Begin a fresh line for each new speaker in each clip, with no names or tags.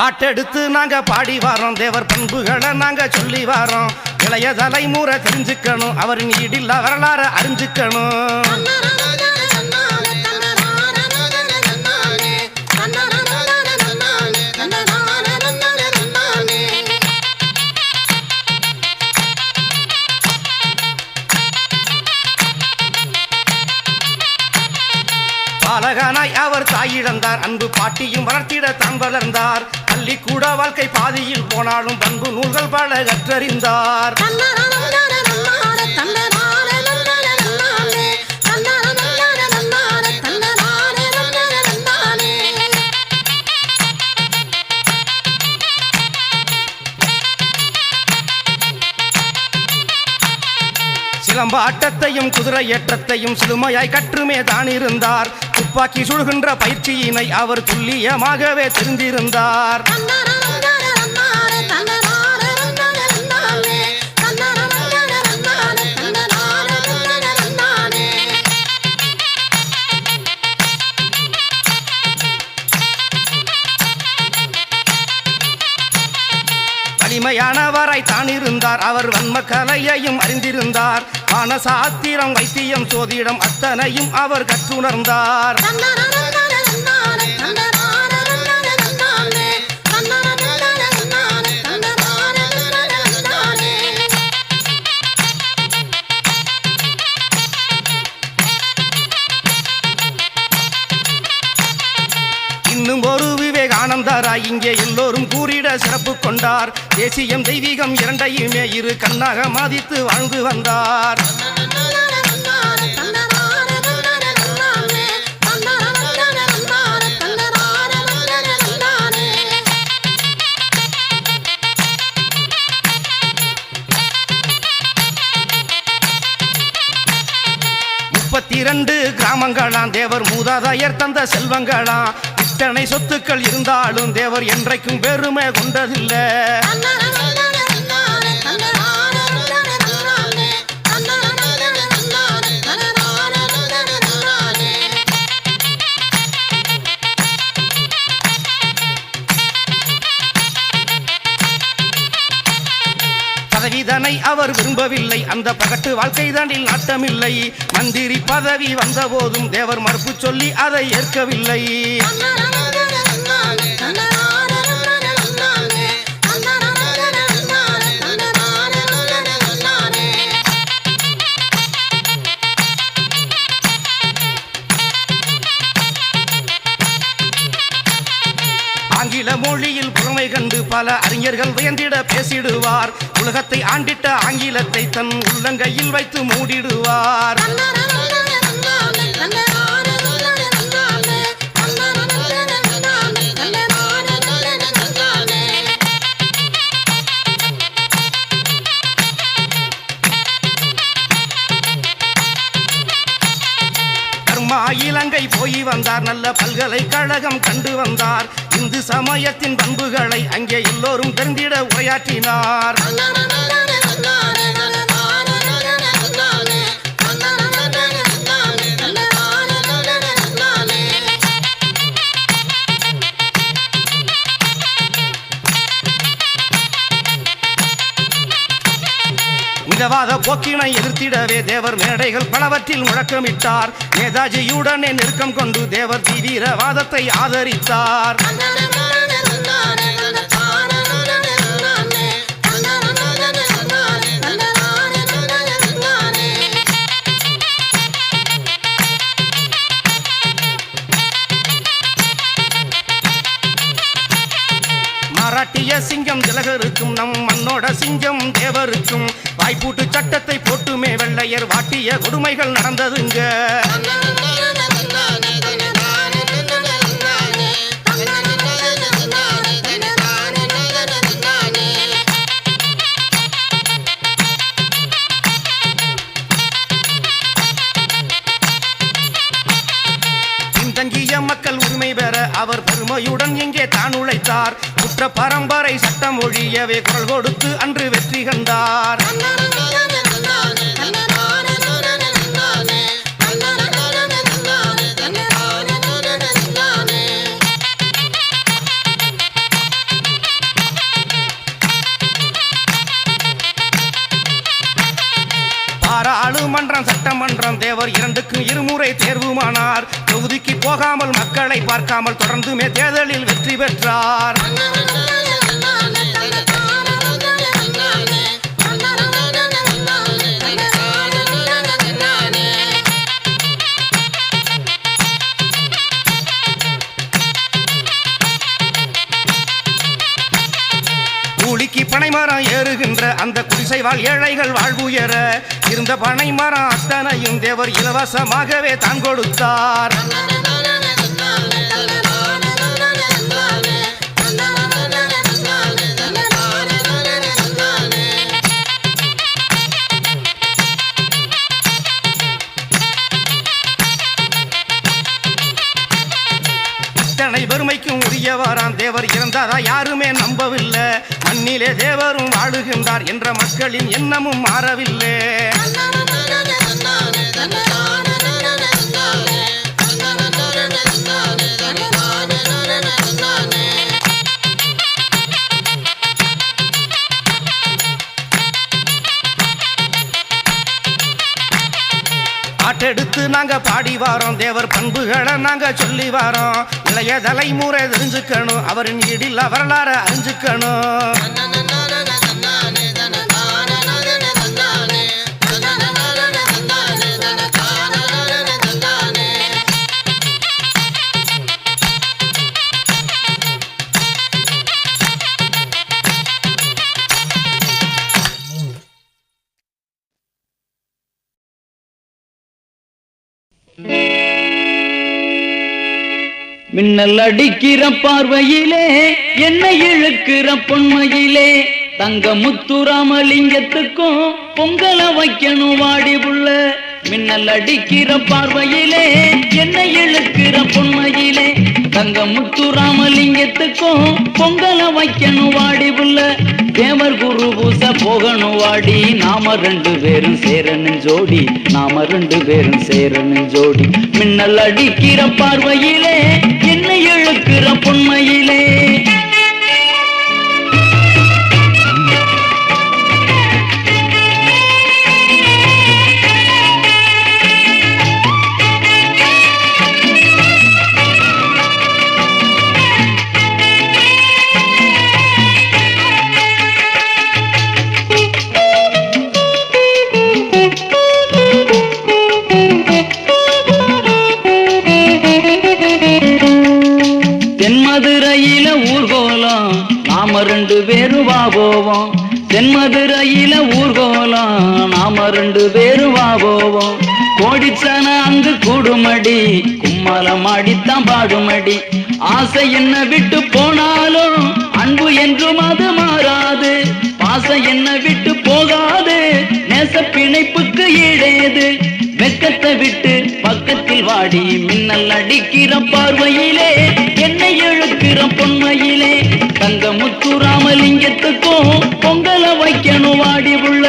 பாட்டெடுத்து நாங்க பாடி வாரோம். தேவர் பண்புகளை நாங்க சொல்லி வாரோம். இளைய தலைமுறை தெரிஞ்சுக்கணும். அவரின் ஈடில்லா வரலாறு அறிஞ்சுக்கணும். பாலகனாய் அவர் தாயிழந்தார். அன்பு பாட்டியும் வளர்த்திட தான் வளர்ந்தார் பள்ளிக்கூட வாழ்க்கை பாதியில் போனாலும் பண்பு நூல்கள் பல கற்றறிந்தார். சிலம்பாட்டத்தையும் குதிரை ஏற்றத்தையும் சிறுமையாய் கற்றுமே தான் இருந்தார் துப்பாக்கி சுடுகின்ற பயிற்சியினை அவர் துல்லியமாகவே தெரிந்திருந்தார். வலிமையானவராய் தான் இருந்தார் அவர் வன்ம கலையையும் அறிந்திருந்தார். வானசாத்திரம் வைத்தியம் சோதிடம் அத்தனையும் அவர் கற்றுணர்ந்தார். விவேகானந்தராய் இங்கே எல்லோரும் கூறிட சிறப்பு கொண்டார். தேசியம் தெய்வீகம் இரண்டையுமே இரு கண்ணாக மாதித்து வாழ்ந்து வந்தார். முப்பத்தி இரண்டு கிராமங்களாம் தேவர் மூதாதையர் தந்த செல்வங்களாம். இத்தனை சொத்துக்கள் இருந்தாலும் தேவர் என்றைக்கும் பெருமை கொண்டதில்லை. தன்னை அவர் விரும்பவில்லை. அந்த பகட்டு வாழ்க்கை தாண்டில் நாட்டமில்லை. மந்திரி பதவி வந்த போதும் தேவர் மறுப்பு சொல்லி அதை ஏற்கவில்லை. பல அறிஞர்கள் வியந்திட பேசிடுவார். உலகத்தை ஆண்டிட்ட ஆங்கிலத்தை தன் உள்ளங்கையில் வைத்து மூடிடுவார். இலங்கை போய் வந்தார். நல்ல பல்கலைக்கழகம் கண்டு வந்தார். இந்து சமயத்தின் பண்புகளை அங்கே எல்லோரும் தெரிந்திட உரையாற்றினார். மிதவாத போக்கினை எதிர்த்திடவே தேவர் மேடைகள் பலவற்றில் முழக்கமிட்டார். நேதாஜியுடனே நெருக்கம் கொண்டு தேவர் தீவிரவாதத்தை ஆதரித்தார். மராட்டிய சிங்கம் திலகருக்கும் நம் மண்ணோட சிங்கம் தேவருக்கும் வாய்ப்பூட்டு சட்டத்தை வாட்டிய கொடுமைகள் நடந்ததுங்க மக்கள் உரிமை பெற அவர் பெருமையுடன் இங்கே தான் உழைத்தார். குற்ற பரம்பரை சட்டம் ஒழியவே குரல் கொடுத்து அன்று வெற்றி கண்டார். இருமுறை தேர்வுமானார். தொகுதிக்கு போகாமல் மக்களை பார்க்காமல் தொடர்ந்துமே தேர்தலில் வெற்றி பெற்றார். வாழுகின்ற அந்த குடிசை வாழ் ஏழைகள் வாழ்வுயர இருந்த பனைமரம் அத்தனையும் தேவர் இலவசமாகவே தான் கொடுத்தார். உரியவராம் இறந்ததா யாருமே நம்பவில்லை. மண்ணிலே தேவரும் வாழுகின்றார் என்ற மக்களின் எண்ணமும் மாறவில்லை. பாட்டெடுத்து நாங்க பாடி வாரோம். தேவர் பண்புகளை நாங்க சொல்லி வாரோம். இளைய தலைமுறை தெரிஞ்சுக்கணும். அவரின் ஈடில் வரலாறு அறிஞ்சுக்கணும்.
மின்னல் அடிக்கிற பார்வையிலே என்னை இழுக்கிற பொன்மையிலே. தங்க முத்துராமலிங்கத்துக்கும் பொங்கல வைக்கணும் வாடி புள்ள மின்னல் அடிக்கிற பார்வையிலே என்னை இழுக்கிற பொன்மையிலே. தங்க முத்துராமலிங்கத்துக்கும் பொங்கல வைக்கணும் வாடி புள்ள தேவர் குரு பூச போகணும் வாடி. நாம ரெண்டு பேரும் சேரணும் ஜோடி நாம ரெண்டு பேரும் சேரணும் ஜோடி மின்னல் அடிக்கிற பார்வையிலே என்னை இழுக்கிற பொன்மையிலே தென்மதுரையில ஊர்கோலம் நாம ரெண்டு பேரும் வா போவோம். கோடிச்சன அங்கு கூடுமடி கும்மலம் அடித்தான் பாடுமடி. ஆசை என்ன விட்டு போனாலும் அன்பு என்றும் அது மாறாது. பாசம் என்ன விட்டு போகாது நேச பிணைப்புக்கு ஈடேது. வெக்கத்தை விட்டு பக்கத்தில் வாடி மின்னல் அடிக்கிற பார்வையிலே என்னை இழுக்கிற பொன்மையிலே. தங்க முத்துராமலிங்கத்துக்கும் பொங்கல வைக்கணும் வாடி உள்ள.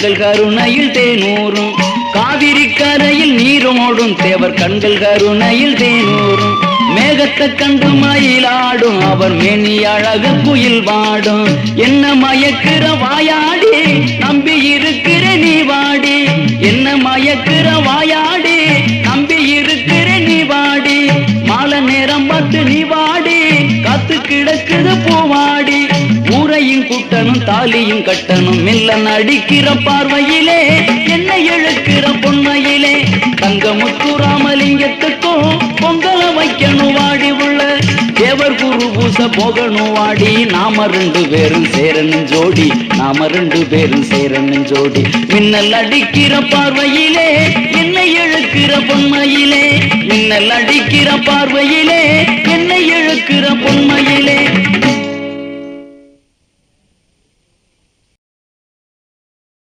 கண்கள் கருணையில் தேனூரும் காவிரி கரையில் நீரோடும் தேவர் கண்கள் கருணையில் தேனூரும் மேகத்தை கண்டு மயிலாடும். அவர் மேனி அழகு குயில் வாடும். என்ன மயக்கிற வாயாடி நம்பி இருக்கிற நீ வாடி. என்ன மயக்கிற வாயாடி நம்பி இருக்கிற நீ வாடி. மாலை நேரம் பார்த்து நீ வாடி. காத்து கிடக்குது பூவாடி ஊரையும் கூட்டணும் தாலியும் கட்டணும். மெல்ல நடிக்கிற பார்வையிலே என்னை எழுக்கிற பொன்மையிலே தங்க முத்துராமலிங்கத்துக்கும் பொங்கல வைக்கணும் வாடி உள்ள. தேவர் குரு பூச போகணும் வாடி நாம ரெண்டு பேரும் சேரணும் ஜோடி நாம ரெண்டு பேரும் சேரணும் ஜோடி. மின்னல் அடிக்கிற பார்வையிலே என்னை எழுக்கிற பொன்மையிலே மின்னல் அடிக்கிற பார்வையிலே என்னை எழுக்கிற பொன்மையிலே.